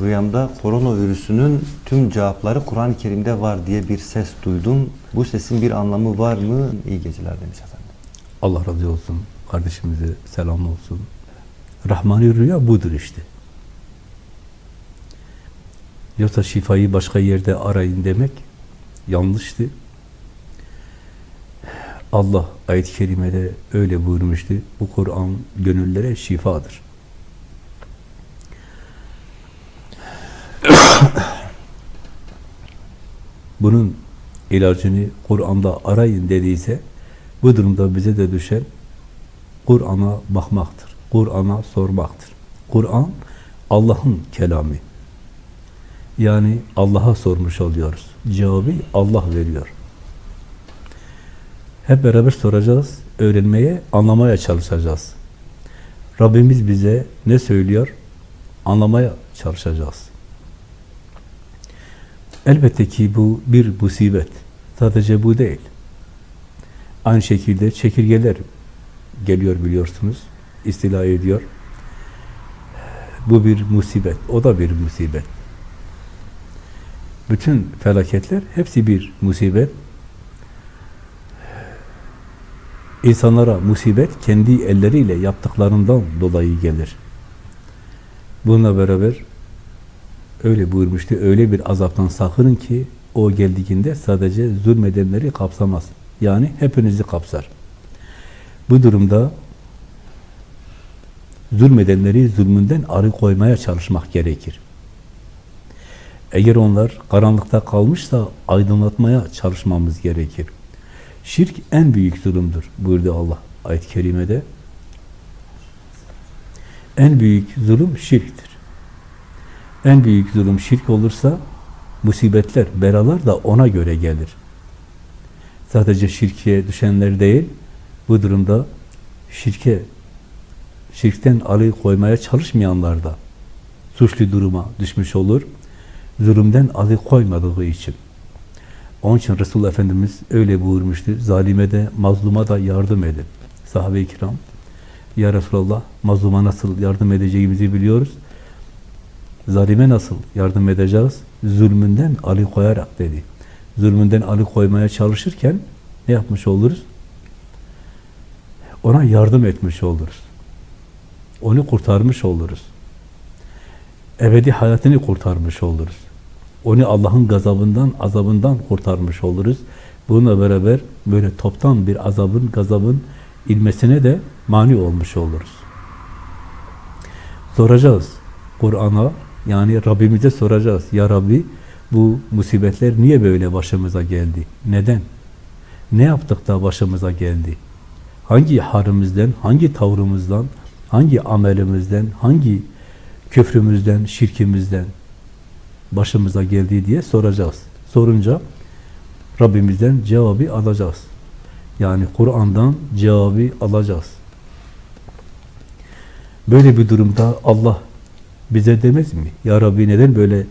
Rüyamda koronavirüsünün tüm cevapları Kur'an-ı Kerim'de var diye bir ses duydum. Bu sesin bir anlamı var mı? İyi geceler demiş efendim. Allah razı olsun. Kardeşimize selam olsun. Rahmani rüya budur işte. Yoksa şifayı başka yerde arayın demek yanlıştı. Allah ayet-i kerimede öyle buyurmuştu. Bu Kur'an gönüllere şifadır. Bunun ilacını Kur'an'da arayın dediyse bu durumda bize de düşen Kur'an'a bakmaktır. Kur'an'a sormaktır. Kur'an Allah'ın kelamı. Yani Allah'a sormuş oluyoruz. Cevabı Allah veriyor. Hep beraber soracağız, öğrenmeye, anlamaya çalışacağız. Rabbimiz bize ne söylüyor? Anlamaya çalışacağız. Elbette ki bu bir musibet. Sadece bu değil. Aynı şekilde çekirgeler geliyor biliyorsunuz. istila ediyor. Bu bir musibet. O da bir musibet. Bütün felaketler hepsi bir musibet. İnsanlara musibet kendi elleriyle yaptıklarından dolayı gelir. Bununla beraber öyle buyurmuştu. Öyle bir azaptan sakının ki o geldiğinde sadece zulmedenleri kapsamaz. Yani hepinizi kapsar. Bu durumda zulmedenleri zulmünden arı koymaya çalışmak gerekir. Eğer onlar karanlıkta kalmışsa aydınlatmaya çalışmamız gerekir. Şirk en büyük zulümdür buyurdu Allah ayet-i kerimede. En büyük zulüm şirktir. En büyük zulüm şirk olursa musibetler, belalar da ona göre gelir. Sadece şirke düşenler değil, bu durumda şirke, şirkten koymaya çalışmayanlar da suçlu duruma düşmüş olur. Zulümden koymadığı için. Onun için Resul Efendimiz öyle buyurmuştu. Zalime de, mazluma da yardım edin. Sahabe-i kiram, Ya Resulallah, mazluma nasıl yardım edeceğimizi biliyoruz. Zalime nasıl yardım edeceğiz? Zulmünden alı koyarak dedi. Zulmünden alı koymaya çalışırken ne yapmış oluruz? Ona yardım etmiş oluruz. Onu kurtarmış oluruz. Ebedi hayatını kurtarmış oluruz. Onu Allah'ın gazabından, azabından kurtarmış oluruz. Bununla beraber böyle toptan bir azabın, gazabın ilmesine de mani olmuş oluruz. Soracağız Kur'an'a, yani Rabbimize soracağız. Ya Rabbi, bu musibetler niye böyle başımıza geldi? Neden? Ne yaptık da başımıza geldi? Hangi harimizden, hangi tavrımızdan, hangi amelimizden, hangi küfrümüzden, şirkimizden başımıza geldi diye soracağız. Sorunca Rabbimizden cevabı alacağız. Yani Kur'an'dan cevabı alacağız. Böyle bir durumda Allah bize demez mi? Ya Rabbi neden böyle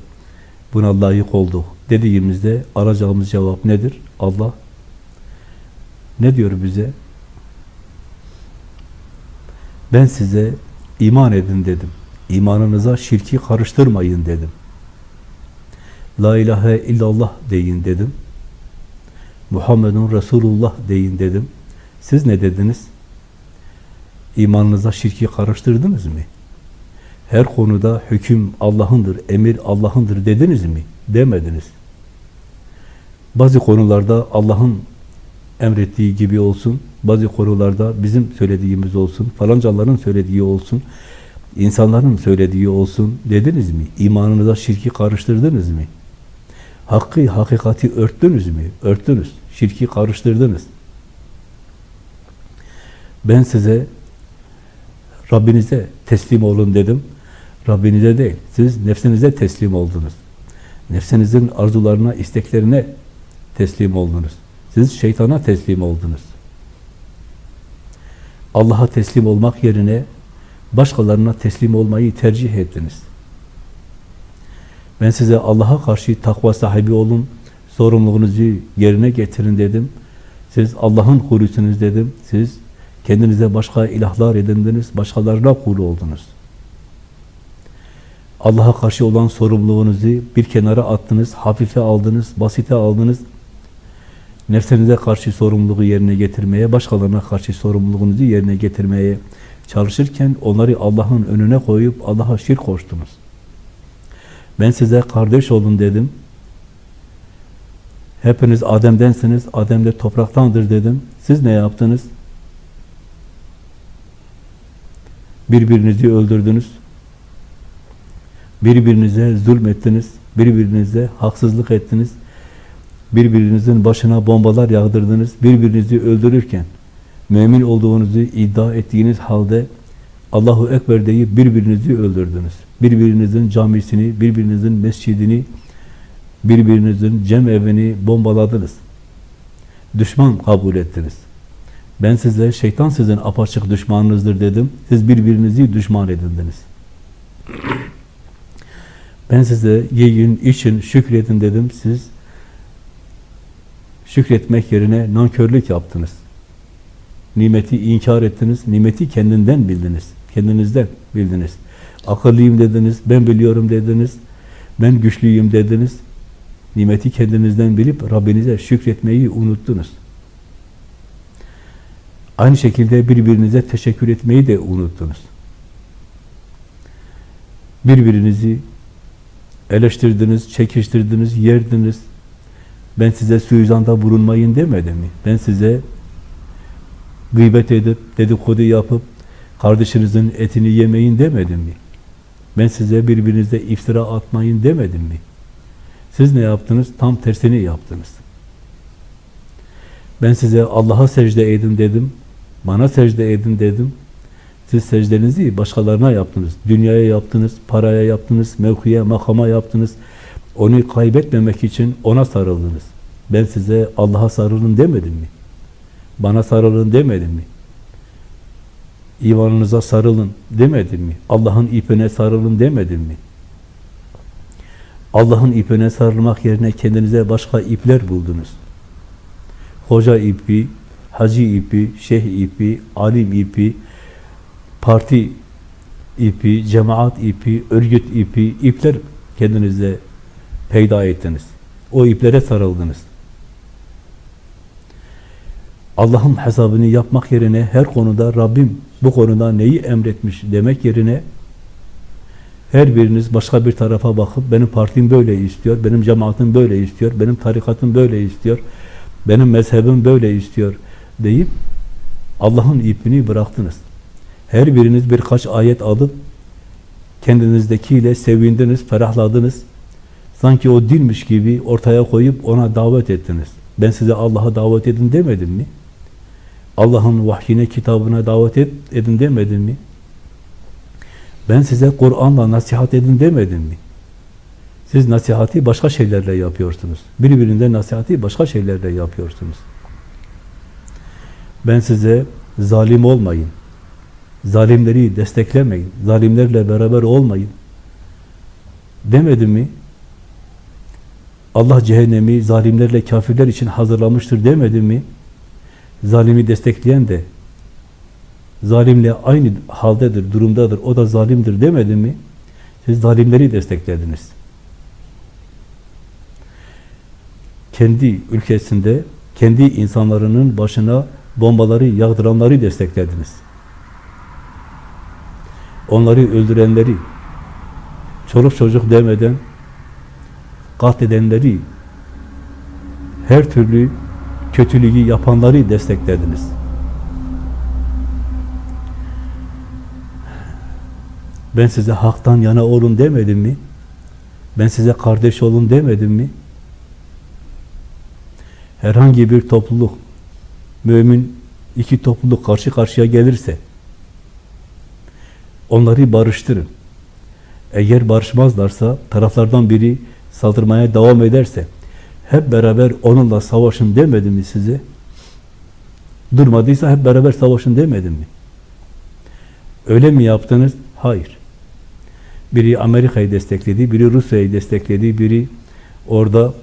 buna layık olduk dediğimizde alacağımız cevap nedir? Allah ne diyor bize? Ben size iman edin dedim. İmanınıza şirki karıştırmayın dedim. La ilahe illallah deyin dedim. Muhammedun Resulullah deyin dedim. Siz ne dediniz? İmanınıza şirki karıştırdınız mı? Her konuda hüküm Allah'ındır, emir Allah'ındır dediniz mi? Demediniz. Bazı konularda Allah'ın emrettiği gibi olsun, bazı konularda bizim söylediğimiz olsun, falancaların söylediği olsun, insanların söylediği olsun dediniz mi? İmanınıza şirki karıştırdınız mı? Hakkı, hakikati örttünüz mü? Örttünüz. Şirki karıştırdınız. Ben size Rabbinize teslim olun dedim. Rabbinize değil. Siz nefsinize teslim oldunuz. Nefsinizin arzularına, isteklerine teslim oldunuz. Siz şeytana teslim oldunuz. Allah'a teslim olmak yerine başkalarına teslim olmayı tercih ettiniz. Ben size Allah'a karşı takva sahibi olun, sorumluluğunuzu yerine getirin dedim. Siz Allah'ın kulusunuz dedim. Siz kendinize başka ilahlar edindiniz, başkalarına kulu oldunuz. Allah'a karşı olan sorumluluğunuzu bir kenara attınız, hafife aldınız, basite aldınız. Nefsinize karşı sorumluluğu yerine getirmeye, başkalarına karşı sorumluluğunuzu yerine getirmeye çalışırken onları Allah'ın önüne koyup Allah'a şirk koştunuz. Ben size kardeş olun dedim. Hepiniz Adem'densiniz, Adem de topraktandır dedim. Siz ne yaptınız? Birbirinizi öldürdünüz. Birbirinize zulmettiniz. Birbirinize haksızlık ettiniz. Birbirinizin başına bombalar yağdırdınız. Birbirinizi öldürürken mümin olduğunuzu iddia ettiğiniz halde Allahu Ekber deyip birbirinizi öldürdünüz. Birbirinizin camisini, birbirinizin mescidini, birbirinizin cem evini bombaladınız. Düşman kabul ettiniz. Ben size şeytan sizin apaçık düşmanınızdır dedim. Siz birbirinizi düşman edindiniz. Ben size yiyin, için, şükredin dedim. Siz şükretmek yerine nankörlük yaptınız. Nimeti inkar ettiniz. Nimeti kendinden bildiniz. Kendinizden bildiniz. Akıllıyım dediniz. Ben biliyorum dediniz. Ben güçlüyüm dediniz. Nimeti kendinizden bilip Rabbinize şükretmeyi unuttunuz. Aynı şekilde birbirinize teşekkür etmeyi de unuttunuz. Birbirinizi eleştirdiniz, çekiştirdiniz, yerdiniz. Ben size suizanda bulunmayın demedim mi? Ben size gıybet edip, dedikodu yapıp, kardeşinizin etini yemeyin demedim mi? Ben size birbirinize iftira atmayın demedim mi? Siz ne yaptınız? Tam tersini yaptınız. Ben size Allah'a secde edin dedim. Bana secde edin dedim. Siz secdenizi başkalarına yaptınız. Dünyaya yaptınız, paraya yaptınız, mevkiye, makama yaptınız. Onu kaybetmemek için ona sarıldınız. Ben size Allah'a sarılın demedim mi? Bana sarılın demedim mi? İmanınıza sarılın demedim mi? Allah'ın ipine sarılın demedim mi? Allah'ın ipine sarılmak yerine kendinize başka ipler buldunuz. Hoca ipi, hacı ipi, şeyh ipi, alim ipi, parti ipi, cemaat ipi, örgüt ipi, ipler kendinize peyda ettiniz. O iplere sarıldınız. Allah'ın hesabını yapmak yerine her konuda Rabbim bu konuda neyi emretmiş demek yerine her biriniz başka bir tarafa bakıp benim partim böyle istiyor, benim cemaatim böyle istiyor, benim tarikatım böyle istiyor, benim mezhebim böyle istiyor deyip Allah'ın ipini bıraktınız. Her biriniz birkaç ayet alıp kendinizdekiyle sevindiniz, ferahladınız. Sanki o dinmiş gibi ortaya koyup ona davet ettiniz. Ben size Allah'a davet edin demedim mi? Allah'ın vahyine, kitabına davet et, edin demedim mi? Ben size Kur'an'la nasihat edin demedim mi? Siz nasihati başka şeylerle yapıyorsunuz. Birbirinde nasihati başka şeylerle yapıyorsunuz. Ben size zalim olmayın. Zalimleri desteklemeyin. Zalimlerle beraber olmayın. Demedim mi? Allah cehennemi zalimlerle kafirler için hazırlamıştır demedim mi? Zalimi destekleyen de zalimle aynı haldedir, durumdadır, o da zalimdir demedim mi? Siz zalimleri desteklediniz. Kendi ülkesinde, kendi insanlarının başına bombaları yağdıranları desteklediniz. Onları öldürenleri, çoluk çocuk demeden katledenleri, her türlü kötülüğü yapanları desteklediniz. Ben size haktan yana olun demedim mi? Ben size kardeş olun demedim mi? Herhangi bir topluluk, mümin iki topluluk karşı karşıya gelirse, onları barıştırın. Eğer barışmazlarsa, taraflardan biri saldırmaya devam ederse, hep beraber onunla savaşın demedim mi size? Durmadıysa hep beraber savaşın demedim mi? Öyle mi yaptınız? Hayır. Biri Amerika'yı destekledi, biri Rusya'yı destekledi, biri orada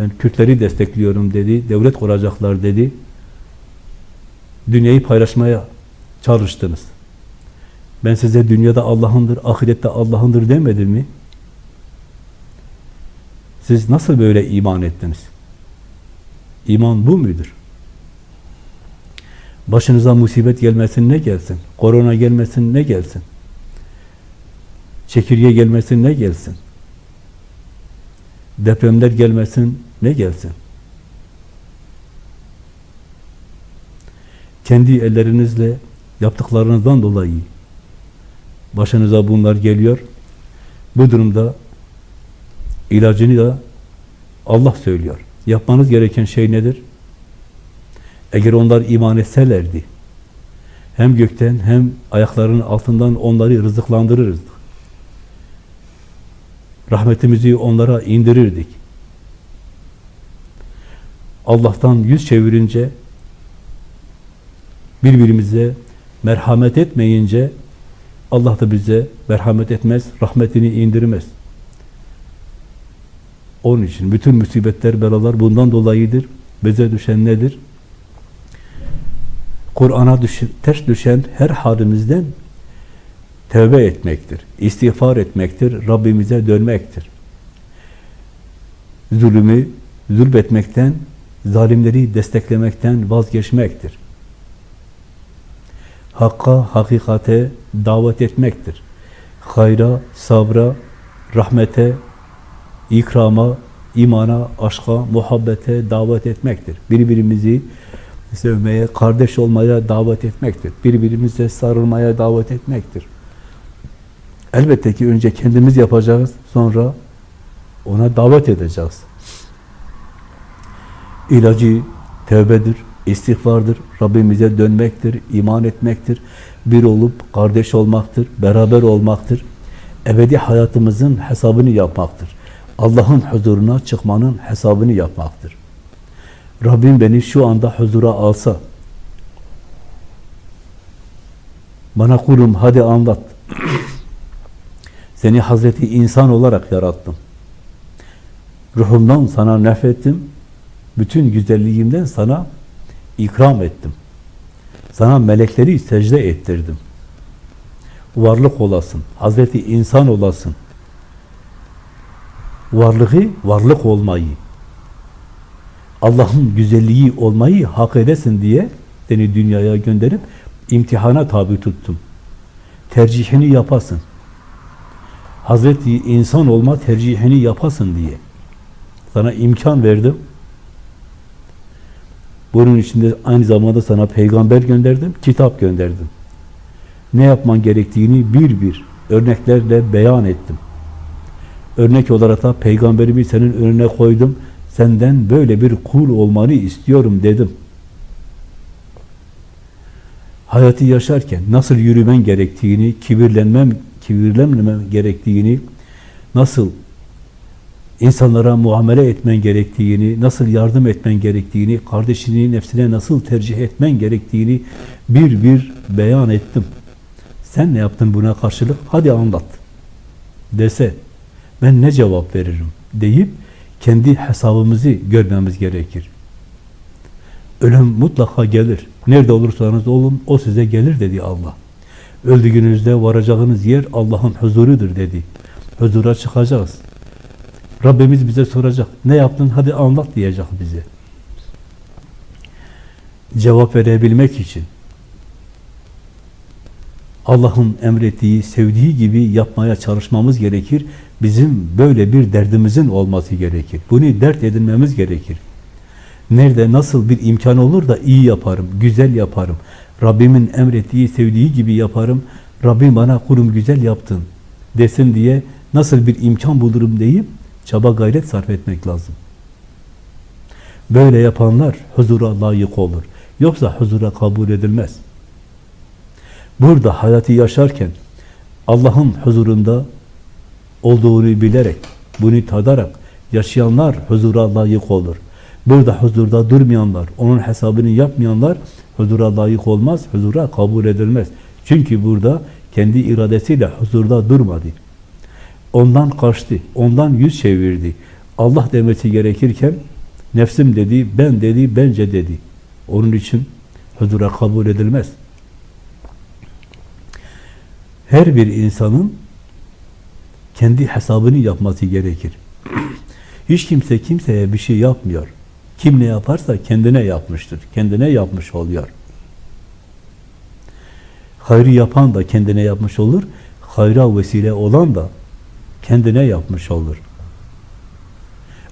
ben Kürtleri destekliyorum dedi, devlet kuracaklar dedi. Dünyayı paylaşmaya çalıştınız. Ben size dünyada Allah'ındır, ahirette Allah'ındır demedim mi? Siz nasıl böyle iman ettiniz? İman bu mudur? Başınıza musibet gelmesin ne gelsin? Korona gelmesin ne gelsin? Çekirge gelmesin ne gelsin? Depremler gelmesin ne gelsin? Kendi ellerinizle yaptıklarınızdan dolayı başınıza bunlar geliyor. Bu durumda ilacını da Allah söylüyor. Yapmanız gereken şey nedir? Eğer onlar iman etselerdi, hem gökten hem ayaklarının altından onları rızıklandırırız. Rahmetimizi onlara indirirdik. Allah'tan yüz çevirince, birbirimize merhamet etmeyince, Allah da bize merhamet etmez, rahmetini indirmez. Onun için bütün musibetler, belalar bundan dolayıdır. Bize düşen nedir? Kur'an'a düş ters düşen her halimizden tövbe etmektir, istiğfar etmektir, Rabbimize dönmektir. Zulümü, zulmetmekten, zalimleri desteklemekten vazgeçmektir. Hakka, hakikate davet etmektir. Hayra, sabra, rahmete, ikrama, imana, aşka, muhabbete davet etmektir. Birbirimizi sevmeye, kardeş olmaya davet etmektir. Birbirimize sarılmaya davet etmektir. Elbette ki önce kendimiz yapacağız, sonra ona davet edeceğiz. İlacı tevbedir, istiğfardır, Rabbimize dönmektir, iman etmektir, bir olup kardeş olmaktır, beraber olmaktır, ebedi hayatımızın hesabını yapmaktır. Allah'ın huzuruna çıkmanın hesabını yapmaktır. Rabbim beni şu anda huzura alsa, bana kurum hadi anlat. Seni Hazreti insan olarak yarattım. Ruhumdan sana nefrettim. Bütün güzelliğimden sana ikram ettim. Sana melekleri secde ettirdim. Varlık olasın. Hazreti insan olasın. Varlığı, varlık olmayı, Allah'ın güzelliği olmayı hak edesin diye seni dünyaya gönderip imtihana tabi tuttum. Tercihini yapasın. Hazreti insan olma tercihini yapasın diye. Sana imkan verdim. Bunun içinde aynı zamanda sana peygamber gönderdim, kitap gönderdim. Ne yapman gerektiğini bir bir örneklerle beyan ettim. Örnek olarak da peygamberimi senin önüne koydum. Senden böyle bir kul olmanı istiyorum dedim. Hayatı yaşarken nasıl yürümen gerektiğini, kibirlenmem, kibirlenmemem gerektiğini, nasıl insanlara muamele etmen gerektiğini, nasıl yardım etmen gerektiğini, kardeşini nefsine nasıl tercih etmen gerektiğini bir bir beyan ettim. Sen ne yaptın buna karşılık? Hadi anlat. Dese, ben ne cevap veririm deyip kendi hesabımızı görmemiz gerekir. Ölüm mutlaka gelir. Nerede olursanız olun, o size gelir dedi Allah. Öldüğünüzde varacağınız yer Allah'ın huzurudur dedi. Huzura çıkacağız. Rabbimiz bize soracak. Ne yaptın? Hadi anlat diyecek bize. Cevap verebilmek için Allah'ın emrettiği, sevdiği gibi yapmaya çalışmamız gerekir. Bizim böyle bir derdimizin olması gerekir. Bunu dert edinmemiz gerekir. Nerede, nasıl bir imkan olur da iyi yaparım, güzel yaparım. Rabbimin emrettiği, sevdiği gibi yaparım. Rabbim bana kurum güzel yaptın desin diye nasıl bir imkan bulurum deyip çaba gayret sarf etmek lazım. Böyle yapanlar huzura layık olur. Yoksa huzura kabul edilmez. Burada hayatı yaşarken Allah'ın huzurunda olduğunu bilerek, bunu tadarak yaşayanlar huzura layık olur. Burada huzurda durmayanlar, onun hesabını yapmayanlar huzura layık olmaz, huzura kabul edilmez. Çünkü burada kendi iradesiyle huzurda durmadı. Ondan kaçtı, ondan yüz çevirdi. Allah demesi gerekirken nefsim dedi, ben dedi, bence dedi. Onun için huzura kabul edilmez. Her bir insanın kendi hesabını yapması gerekir. Hiç kimse kimseye bir şey yapmıyor. Kim ne yaparsa kendine yapmıştır. Kendine yapmış oluyor. Hayrı yapan da kendine yapmış olur. Hayra vesile olan da kendine yapmış olur.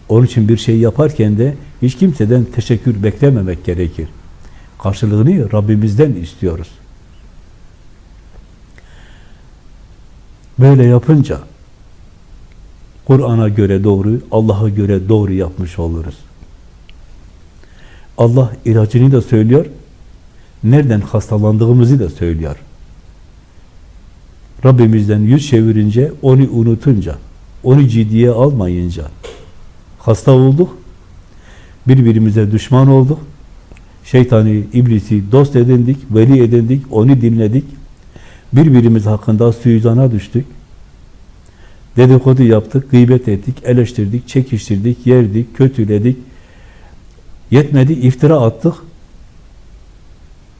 Onun için bir şey yaparken de hiç kimseden teşekkür beklememek gerekir. Karşılığını Rabbimizden istiyoruz. Böyle yapınca Kur'an'a göre doğru, Allah'a göre doğru yapmış oluruz. Allah ilacını da söylüyor, nereden hastalandığımızı da söylüyor. Rabbimizden yüz çevirince, onu unutunca, onu ciddiye almayınca hasta olduk, birbirimize düşman olduk, şeytani, iblisi dost edindik, veli edindik, onu dinledik, birbirimiz hakkında suizana düştük, dedikodu yaptık, gıybet ettik, eleştirdik, çekiştirdik, yerdik, kötüledik, yetmedi, iftira attık.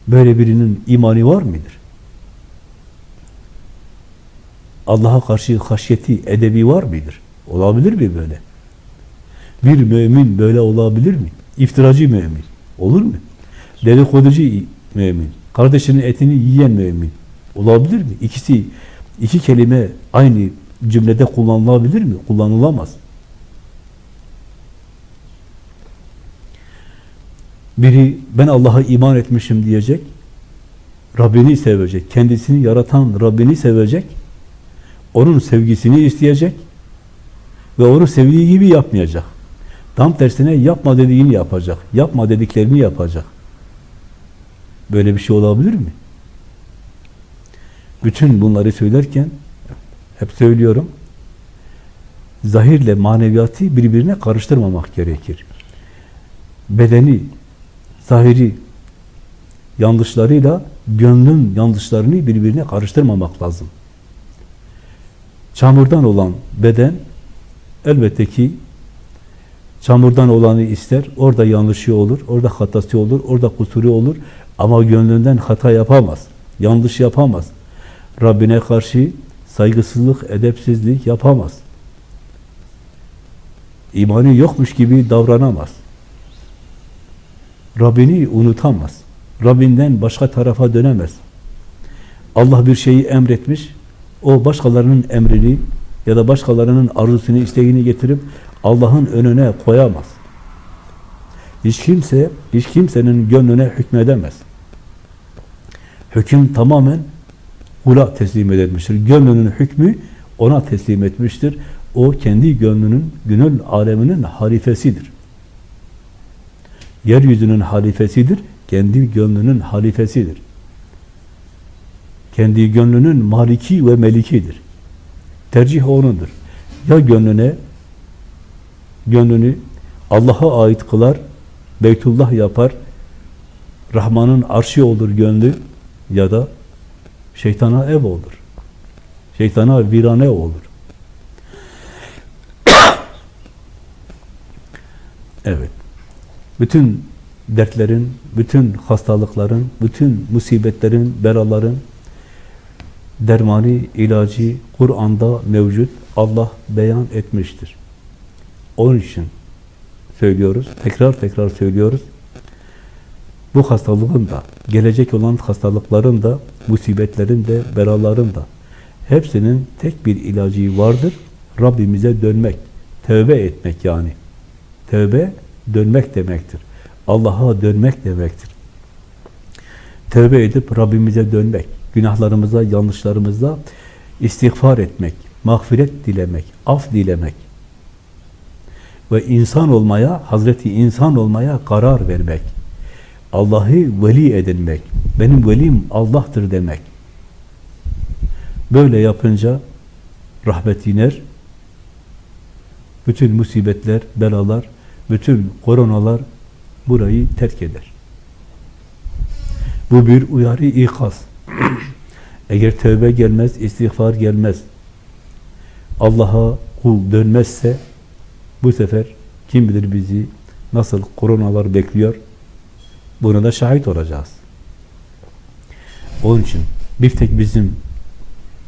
Böyle birinin imanı var mıdır? Allah'a karşı haşyeti, edebi var mıdır? Olabilir mi böyle? Bir mümin böyle olabilir mi? İftiracı mümin. Olur mu? Dedikoducu mümin. Kardeşinin etini yiyen mümin. Olabilir mi? İkisi, iki kelime aynı cümlede kullanılabilir mi? Kullanılamaz. Biri ben Allah'a iman etmişim diyecek. Rabbini sevecek. Kendisini yaratan Rabbini sevecek. Onun sevgisini isteyecek. Ve onu sevdiği gibi yapmayacak. Tam tersine yapma dediğini yapacak. Yapma dediklerini yapacak. Böyle bir şey olabilir mi? Bütün bunları söylerken hep söylüyorum. Zahirle maneviyatı birbirine karıştırmamak gerekir. Bedeni, zahiri yanlışlarıyla gönlün yanlışlarını birbirine karıştırmamak lazım. Çamurdan olan beden elbette ki çamurdan olanı ister, orada yanlışı olur, orada hatası olur, orada kusuru olur ama gönlünden hata yapamaz, yanlış yapamaz. Rabbine karşı saygısızlık, edepsizlik yapamaz. İmanı yokmuş gibi davranamaz. Rabbini unutamaz. Rabbinden başka tarafa dönemez. Allah bir şeyi emretmiş, o başkalarının emrini ya da başkalarının arzusunu, isteğini getirip Allah'ın önüne koyamaz. Hiç kimse, hiç kimsenin gönlüne hükmedemez. Hüküm tamamen kula teslim edilmiştir. Gönlünün hükmü ona teslim etmiştir. O kendi gönlünün, gönül aleminin halifesidir. Yeryüzünün halifesidir, kendi gönlünün halifesidir. Kendi gönlünün maliki ve melikidir. Tercih onundur. Ya gönlüne, gönlünü Allah'a ait kılar, Beytullah yapar, Rahman'ın arşi olur gönlü ya da şeytana ev olur. Şeytana virane olur. evet. Bütün dertlerin, bütün hastalıkların, bütün musibetlerin, belaların dermanı, ilacı Kur'an'da mevcut. Allah beyan etmiştir. Onun için söylüyoruz, tekrar tekrar söylüyoruz. Bu hastalığın da, gelecek olan hastalıkların da, musibetlerin de, belaların da hepsinin tek bir ilacı vardır. Rabbimize dönmek, tövbe etmek yani. Tövbe dönmek demektir. Allah'a dönmek demektir. Tövbe edip Rabbimize dönmek, günahlarımıza, yanlışlarımıza istiğfar etmek, mağfiret dilemek, af dilemek ve insan olmaya, Hazreti insan olmaya karar vermek. Allah'ı veli edinmek, benim velim Allah'tır demek. Böyle yapınca rahmet iner, bütün musibetler, belalar, bütün koronalar burayı terk eder. Bu bir uyarı, ikaz. Eğer tövbe gelmez, istiğfar gelmez, Allah'a kul dönmezse bu sefer kim bilir bizi nasıl koronalar bekliyor, buna da şahit olacağız. Onun için bir tek bizim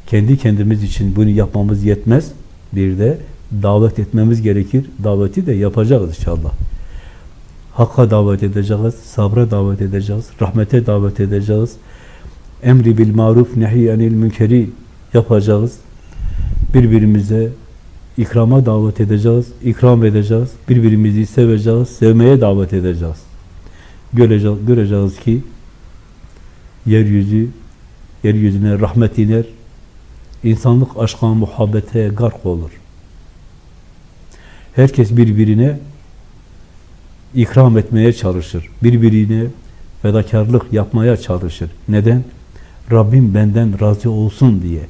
kendi kendimiz için bunu yapmamız yetmez. Bir de davet etmemiz gerekir. Daveti de yapacağız inşallah. Hakka davet edeceğiz, sabra davet edeceğiz, rahmete davet edeceğiz. Emri bil maruf, nehy anil münkeri yapacağız. Birbirimize ikrama davet edeceğiz, ikram edeceğiz. Birbirimizi seveceğiz, sevmeye davet edeceğiz. Göreceğiz, göreceğiz ki yeryüzü, yeryüzüne rahmet iner, insanlık aşka, muhabbete gark olur. Herkes birbirine ikram etmeye çalışır. Birbirine fedakarlık yapmaya çalışır. Neden? Rabbim benden razı olsun diye.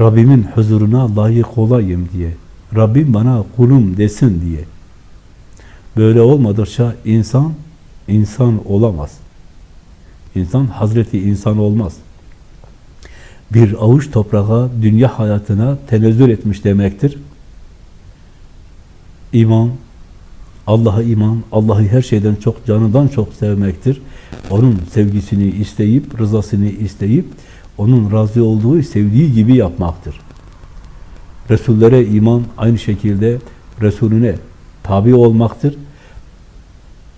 Rabbimin huzuruna layık olayım diye. Rabbim bana kulum desin diye. Böyle olmadıkça insan, insan olamaz. İnsan Hazreti insan olmaz. Bir avuç toprağa, dünya hayatına tenezzül etmiş demektir. İman, Allah'a iman, Allah'ı her şeyden çok, canından çok sevmektir. Onun sevgisini isteyip, rızasını isteyip, onun razı olduğu, sevdiği gibi yapmaktır. Resullere iman aynı şekilde Resulüne tabi olmaktır.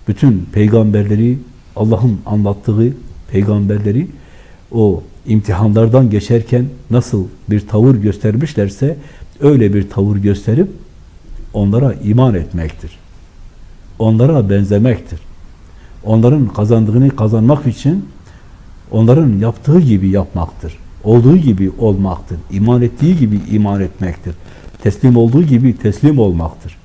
Bütün peygamberleri, Allah'ın anlattığı peygamberleri o imtihanlardan geçerken nasıl bir tavır göstermişlerse öyle bir tavır gösterip onlara iman etmektir. Onlara benzemektir. Onların kazandığını kazanmak için onların yaptığı gibi yapmaktır. Olduğu gibi olmaktır. İman ettiği gibi iman etmektir. Teslim olduğu gibi teslim olmaktır.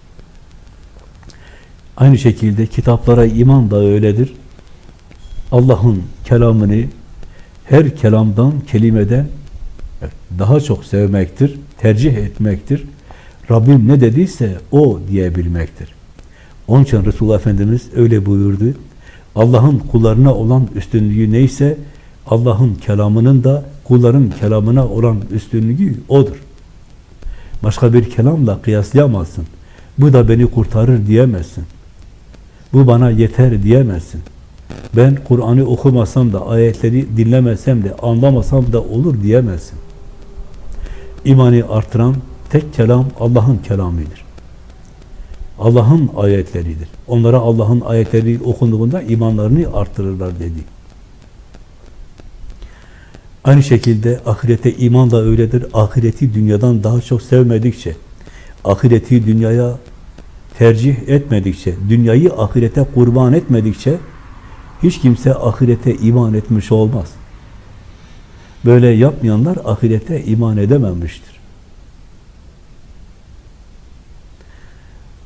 Aynı şekilde kitaplara iman da öyledir. Allah'ın kelamını her kelamdan, kelimeden daha çok sevmektir, tercih etmektir. Rabbim ne dediyse o diyebilmektir. Onun için Resulullah Efendimiz öyle buyurdu. Allah'ın kullarına olan üstünlüğü neyse Allah'ın kelamının da kulların kelamına olan üstünlüğü odur. Başka bir kelamla kıyaslayamazsın. Bu da beni kurtarır diyemezsin. Bu bana yeter diyemezsin. Ben Kur'an'ı okumasam da, ayetleri dinlemesem de, anlamasam da olur diyemezsin. İmanı artıran tek kelam Allah'ın kelamıdır. Allah'ın ayetleridir. Onlara Allah'ın ayetleri okunduğunda imanlarını artırırlar dedi. Aynı şekilde ahirete iman da öyledir. Ahireti dünyadan daha çok sevmedikçe, ahireti dünyaya tercih etmedikçe, dünyayı ahirete kurban etmedikçe hiç kimse ahirete iman etmiş olmaz. Böyle yapmayanlar ahirete iman edememiştir.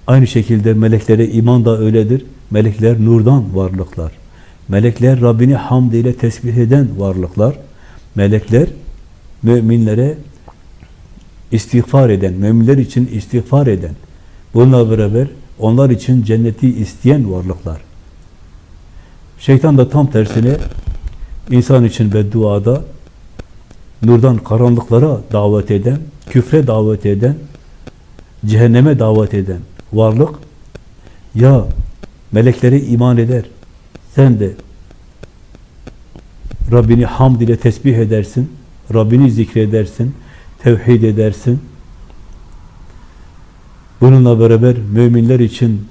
Aynı şekilde meleklere iman da öyledir. Melekler nurdan varlıklar. Melekler Rabbini hamd ile tesbih eden varlıklar. Melekler müminlere istiğfar eden, müminler için istiğfar eden, bununla beraber onlar için cenneti isteyen varlıklar. Şeytan da tam tersine insan için bedduada nurdan karanlıklara davet eden, küfre davet eden, cehenneme davet eden varlık ya meleklere iman eder, sen de Rabbini hamd ile tesbih edersin, Rabbini zikredersin, tevhid edersin. Bununla beraber müminler için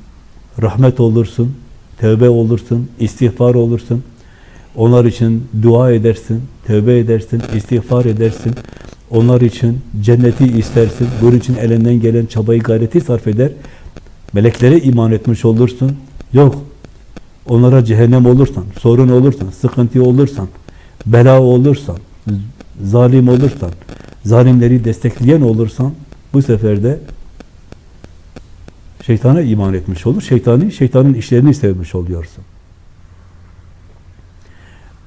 rahmet olursun, tövbe olursun, istiğfar olursun. Onlar için dua edersin, tövbe edersin, istiğfar edersin. Onlar için cenneti istersin. Bunun için elinden gelen çabayı, gayreti sarf eder. Meleklere iman etmiş olursun. Yok. Onlara cehennem olursan, sorun olursan, sıkıntı olursan, bela olursan, zalim olursan, zalimleri destekleyen olursan bu sefer de şeytana iman etmiş olur. Şeytanı, şeytanın işlerini sevmiş oluyorsun.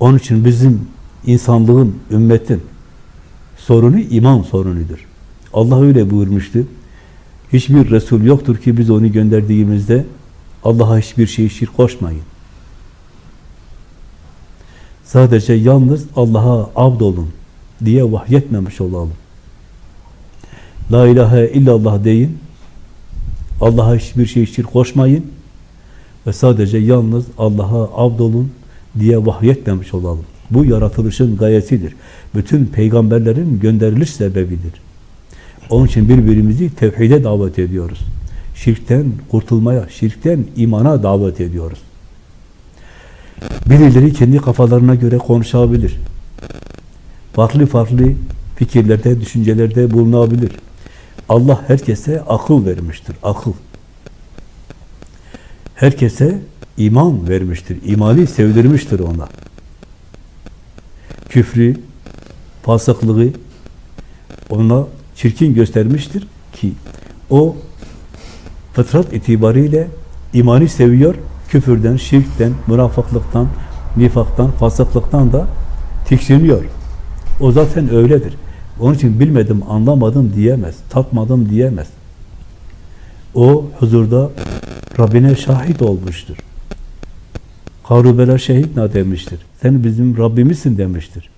Onun için bizim insanlığın, ümmetin sorunu iman sorunudur. Allah öyle buyurmuştu. Hiçbir Resul yoktur ki biz onu gönderdiğimizde Allah'a hiçbir şey şirk koşmayın. Sadece yalnız Allah'a abd olun diye vahyetmemiş olalım. La ilahe illallah deyin. Allah'a hiçbir şey şirk koşmayın. Ve sadece yalnız Allah'a abd olun diye vahyetmemiş olalım. Bu yaratılışın gayesidir. Bütün peygamberlerin gönderiliş sebebidir. Onun için birbirimizi tevhide davet ediyoruz. Şirkten kurtulmaya, şirkten imana davet ediyoruz. Birileri kendi kafalarına göre konuşabilir. Farklı farklı fikirlerde, düşüncelerde bulunabilir. Allah herkese akıl vermiştir, akıl. Herkese iman vermiştir, imani sevdirmiştir ona. Küfrü, fasıklığı ona çirkin göstermiştir ki o fıtrat itibariyle imani seviyor, küfürden, şirkten, münafıklıktan, nifaktan, fasıklıktan da tiksiniyor. O zaten öyledir. Onun için bilmedim, anlamadım diyemez, tatmadım diyemez. O huzurda Rabbine şahit olmuştur. Karubela şehitna demiştir. Sen bizim Rabbimizsin demiştir.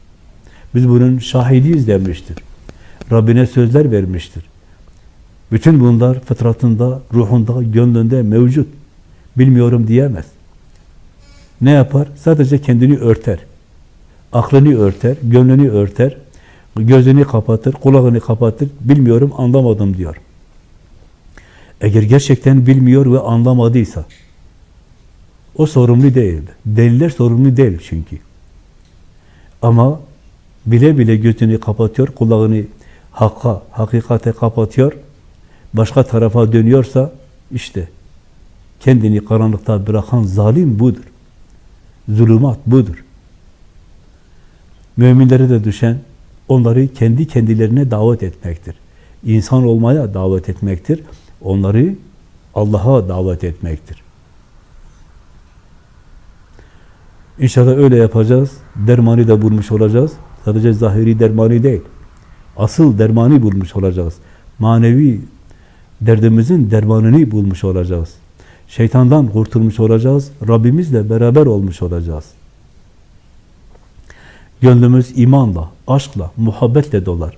Biz bunun şahidiyiz demiştir. Rabbine sözler vermiştir. Bütün bunlar fıtratında, ruhunda, gönlünde mevcut. Bilmiyorum diyemez. Ne yapar? Sadece kendini örter. Aklını örter, gönlünü örter, gözünü kapatır, kulağını kapatır. Bilmiyorum, anlamadım diyor. Eğer gerçekten bilmiyor ve anlamadıysa, o sorumlu değil. Deliller sorumlu değil çünkü. Ama bile bile gözünü kapatıyor, kulağını hakka, hakikate kapatıyor, başka tarafa dönüyorsa, işte kendini karanlıkta bırakan zalim budur. Zulümat budur. Müminlere de düşen onları kendi kendilerine davet etmektir. İnsan olmaya davet etmektir. Onları Allah'a davet etmektir. İnşallah öyle yapacağız. Dermanı da bulmuş olacağız. Sadece zahiri dermanı değil. Asıl dermanı bulmuş olacağız. Manevi derdimizin dermanını bulmuş olacağız. Şeytandan kurtulmuş olacağız. Rabbimizle beraber olmuş olacağız. Gönlümüz imanla, aşkla, muhabbetle dolar.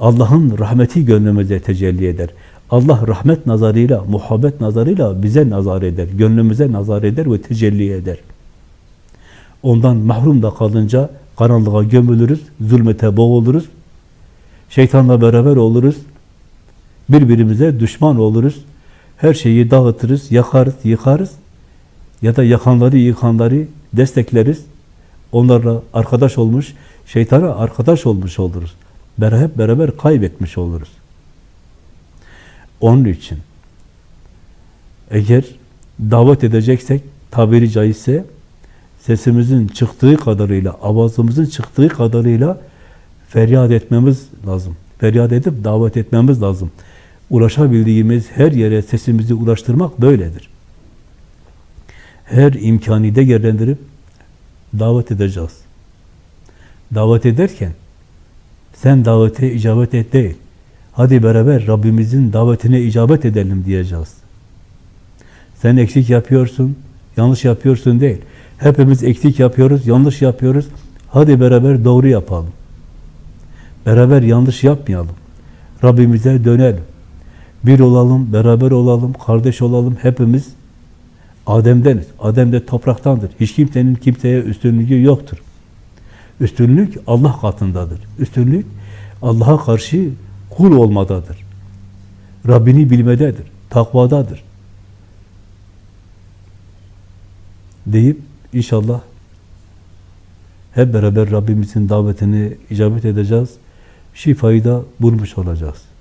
Allah'ın rahmeti gönlümüze tecelli eder. Allah rahmet nazarıyla, muhabbet nazarıyla bize nazar eder. Gönlümüze nazar eder ve tecelli eder. Ondan mahrum da kalınca karanlığa gömülürüz, zulmete boğuluruz. Şeytanla beraber oluruz. Birbirimize düşman oluruz. Her şeyi dağıtırız, yakarız, yıkarız. Ya da yakanları, yıkanları destekleriz. Onlarla arkadaş olmuş, şeytana arkadaş olmuş oluruz. Hep beraber kaybetmiş oluruz. Onun için eğer davet edeceksek tabiri caizse sesimizin çıktığı kadarıyla, avazımızın çıktığı kadarıyla feryat etmemiz lazım. Feryat edip davet etmemiz lazım. Ulaşabildiğimiz her yere sesimizi ulaştırmak böyledir. Her imkanı değerlendirip davet edeceğiz. Davet ederken sen davete icabet et değil. Hadi beraber Rabbimizin davetine icabet edelim diyeceğiz. Sen eksik yapıyorsun, yanlış yapıyorsun değil. Hepimiz eksik yapıyoruz, yanlış yapıyoruz. Hadi beraber doğru yapalım. Beraber yanlış yapmayalım. Rabbimize dönelim. Bir olalım, beraber olalım, kardeş olalım. Hepimiz Adem'deniz. Adem de topraktandır. Hiç kimsenin kimseye üstünlüğü yoktur. Üstünlük Allah katındadır. Üstünlük Allah'a karşı kul olmadadır. Rabbini bilmededir. Takvadadır. Deyip inşallah hep beraber Rabbimizin davetine icabet edeceğiz. Şifayı da bulmuş olacağız.